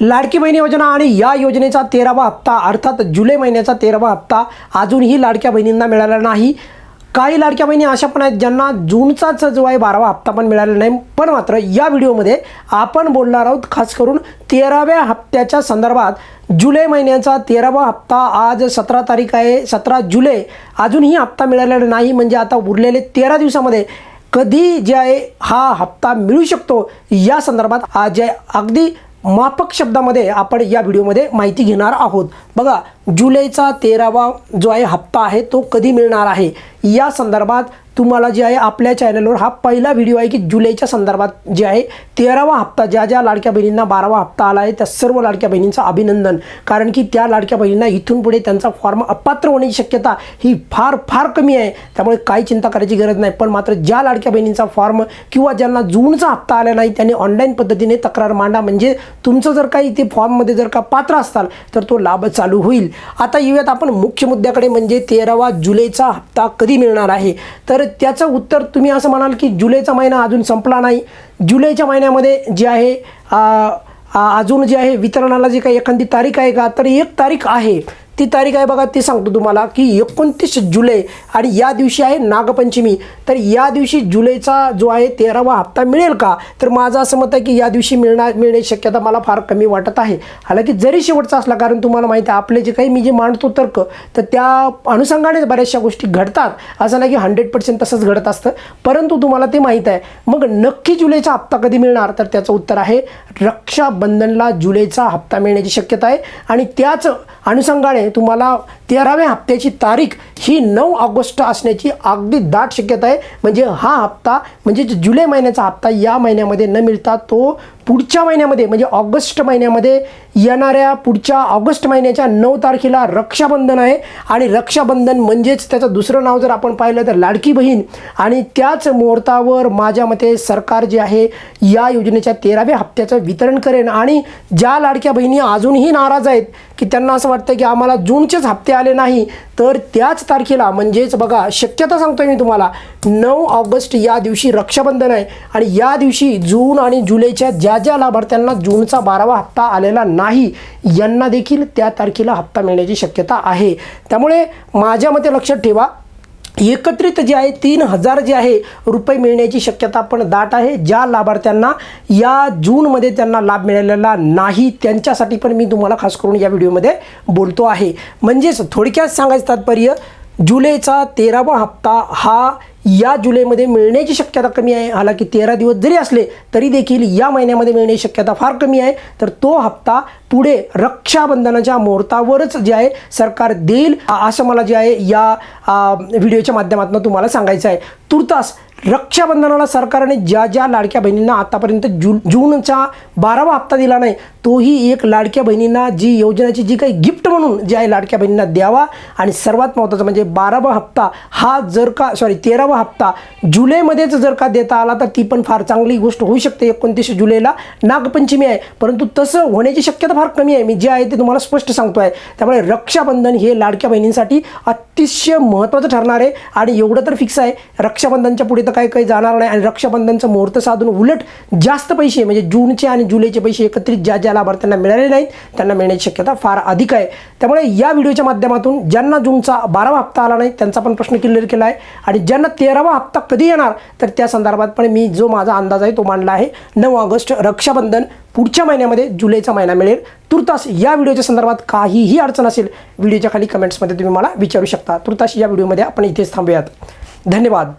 लाडकी बहीण योजना आणि या योजनेचा तेरावा हप्ता अर्थात जुलै महिन्याचा तेरावा हप्ता अजूनही लाडक्या बहिणींना मिळाला नाही. काही लाडक्या बहिणी अशा पण आहेत ज्यांना जूनचाच जो आहे बारावा हप्ता पण मिळाला नाही. पण मात्र या व्हिडिओमध्ये आपण बोलणार आहोत खास करून तेराव्या हप्त्याच्या संदर्भात. जुलै महिन्याचा तेरावा हप्ता आज सतरा तारीख आहे सतरा जुलै. अजूनही हप्ता मिळालेला नाही म्हणजे आता उरलेले तेरा दिवसामध्ये कधी जे आहे हा हप्ता मिळू शकतो या संदर्भात आज जे अगदी मापक शब्दामध्ये आपण या व्हिडिओमध्ये माहिती घेणार आहोत. बघा जुलैचा तेरावा जो आहे हप्ता आहे तो कधी मिळणार आहे? या संदर्भात तुम्हाला जे आहे आपल्या चॅनलवर हा पहिला व्हिडिओ आहे की जुलैच्या संदर्भात जे आहे तेरावा हप्ता ज्या ज्या लाडक्या बहिणींना बारावा हप्ता आला आहे त्या सर्व लाडक्या बहिणींचं अभिनंदन. कारण की त्या लाडक्या बहिणींना इथून पुढे त्यांचा फॉर्म अपात्र होण्याची शक्यता ही फार फार कमी आहे. त्यामुळे काही चिंता करायची गरज नाही. पण मात्र ज्या लाडक्या बहिणींचा फॉर्म किंवा ज्यांना जूनचा हप्ता आला नाही त्यांनी ऑनलाईन पद्धतीने तक्रार मांडा. म्हणजे तुमचं जर काही ते फॉर्ममध्ये जर का पात्र असाल तर तो लाभ चालू चालू होईल. आता येऊयात आपण मुख्य मुद्द्याकडे म्हणजे तेरावा जुलैचा हप्ता कधी मिळणार आहे? तर त्याचं उत्तर तुम्ही असं म्हणाल की जुलैचा महिना अजून संपला नाही. जुलैच्या महिन्यामध्ये जे आहे अजून जे आहे वितरणाला जी काही एखादी तारीख आहे का? तर एक तारीख आहे. ती तारीख आहे बघा ती सांगतो तुम्हाला की एकोणतीस जुलै आणि या दिवशी आहे नागपंचमी. तर या दिवशी जुलैचा जो आहे तेरावा हप्ता मिळेल का? तर माझं असं मत आहे की या दिवशी मिळणार मिळण्याची शक्यता मला फार कमी वाटत आहे. हालाकी जरी शेवटचा असला कारण तुम्हाला माहिती आहे आपले जे काही मी जे मांडतो तर्क तर त्या अनुषंगाने बऱ्याचशा गोष्टी घडतात. असं नाही की हंड्रेड पर्सेंट तसंच घडत असतं परंतु तुम्हाला ते माहीत आहे. मग नक्की जुलैचा हप्ता कधी मिळणार? तर त्याचं उत्तर आहे रक्षाबंधनला जुलैचा हप्ता मिळण्याची शक्यता आहे. आणि त्याच अनुषंगाने तुम्हाला तेराव्या हप्त्याची तारीख ही नऊ ऑगस्ट असण्याची अगदी दाट शक्यता आहे. म्हणजे हा हप्ता म्हणजे जुलै महिन्याचा हप्ता या महिन्यामध्ये न मिळता तो पुढच्या महिन्यामध्ये म्हणजे ऑगस्ट महिन्यामध्ये येणाऱ्या पुढच्या ऑगस्ट महिन्याच्या नऊ तारखेला रक्षाबंधन आहे. आणि रक्षाबंधन म्हणजेच त्याचं दुसरं नाव जर आपण पाहिलं तर लाडकी बहीण. आणि त्याच मुहूर्तावर माझ्या मते सरकार जे आहे या योजनेच्या तेराव्या हप्त्याचं वितरण करेन. आणि ज्या लाडक्या बहिणी अजूनही नाराज आहेत की त्यांना असं वाटतं की आम्हाला जूनचेच हप्ते आले नाही तर त्याच तारखेला म्हणजेच बघा शक्यता सांगतोय मी तुम्हाला नऊ ऑगस्ट या दिवशी रक्षाबंधन आहे आणि या दिवशी जून आणि जुलैच्या ज्या ज्या लाभार्थ्यांना जूनचा बारावा हप्ता आलेला नाही यांना देखील त्या तारखेला हप्ता मिळण्याची शक्यता आहे. त्यामुळे माझ्या मते लक्षात ठेवा एकत्रित जे आहे तीन हजार जे आहे रुपये मिळण्याची शक्यता पण दाट आहे. ज्या लाभार्थ्यांना या जूनमध्ये त्यांना लाभ मिळालेला नाही त्यांच्यासाठी पण मी तुम्हाला खास करून या व्हिडिओमध्ये बोलतो आहे. म्हणजेच थोडक्यात सांगायचं तात्पर्य जुलैचा तेरावा हप्ता हा या जुलैमध्ये मिळण्याची शक्यता कमी आहे. हालाकी तेरा दिवस जरी असले तरी देखील या महिन्यामध्ये मिळण्याची शक्यता फार कमी आहे. तर तो हप्ता पुढे रक्षाबंधनाच्या मुहूर्तावरच जे आहे सरकार देईल असं मला जे आहे या व्हिडिओच्या माध्यमातून तुम्हाला सांगायचं आहे. तुर्तास रक्षाबंधनाला सरकारने ज्या ज्या लाडक्या बहिणींना आतापर्यंत जून जूनचा बारावा हप्ता दिला नाही तोही एक लाडक्या बहिणींना जी योजनेची जी काही गिफ्ट म्हणून जे आहे लाडक्या बहिणींना द्यावा. आणि सर्वात महत्त्वाचं म्हणजे बारावा हप्ता हा जर का सॉरी तेरावा हप्ता जुलैमध्येच जर का देता आला तर ती पण फार चांगली गोष्ट होऊ शकते एकोणतीस जुलैला. नागपंचमी आहे परंतु तसं होण्याची शक्यता फार कमी आहे. मी जे आहे ते तुम्हाला स्पष्ट सांगतो आहे त्यामुळे रक्षाबंधन हे लाडक्या बहिणींसाठी अतिशय महत्त्वाचं ठरणार आहे आणि एवढं तर फिक्स आहे. रक्षाबंधनच्या पुढे तर काही काही जाणार नाही आणि रक्षाबंधनचं मुहूर्त साधून उलट जास्त पैसे म्हणजे जूनचे आणि जुलैचे पैसे एकत्रित ज्या ज्या लाभार्थ्यांना मिळाले नाहीत त्यांना मिळण्याची शक्यता फार अधिक आहे. त्यामुळे या व्हिडिओच्या माध्यमातून ज्यांना जूनचा बारावा हप्ता आला नाही त्यांचा पण प्रश्न क्लिअर केला आहे. आणि ज्यांना तेरावा हप्ता कधी येणार तर त्या संदर्भात पण मी जो माझा अंदाज आहे तो मांडला आहे. नऊ ऑगस्ट रक्षाबंधन पुढच्या महिन्यामध्ये जुलैचा महिना मिळेल. तुर्तास या व्हिडिओच्या संदर्भात काहीही अडचण असेल व्हिडिओच्या खाली कमेंट्समध्ये तुम्ही मला विचारू शकता. तुर्तास या व्हिडिओमध्ये आपण इथेच थांबूयात. धन्यवाद.